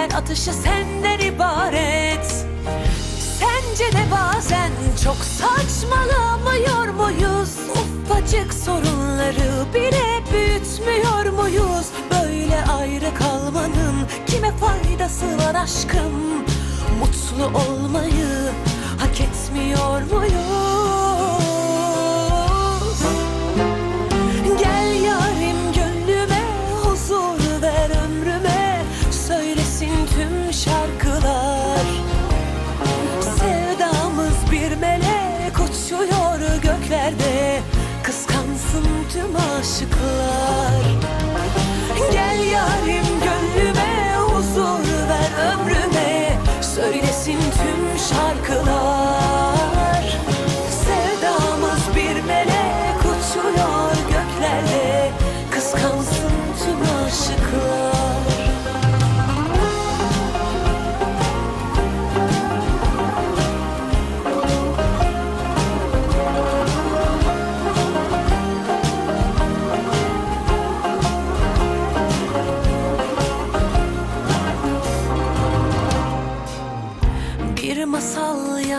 Her atışı senden ibaret Sence de bazen çok saçmalamıyor muyuz? Ufacık sorunları bile büyütmüyor muyuz? Böyle ayrı kalmanın kime faydası var aşkım? Mutlu olmayı Kıskansın tüm aşıklar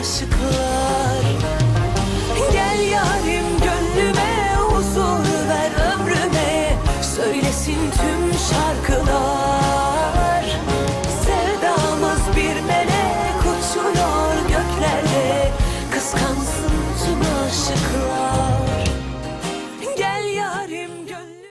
aşıklar. Gel yarim gönlüme huzur ver ömrüme Söylesin tüm şarkılar.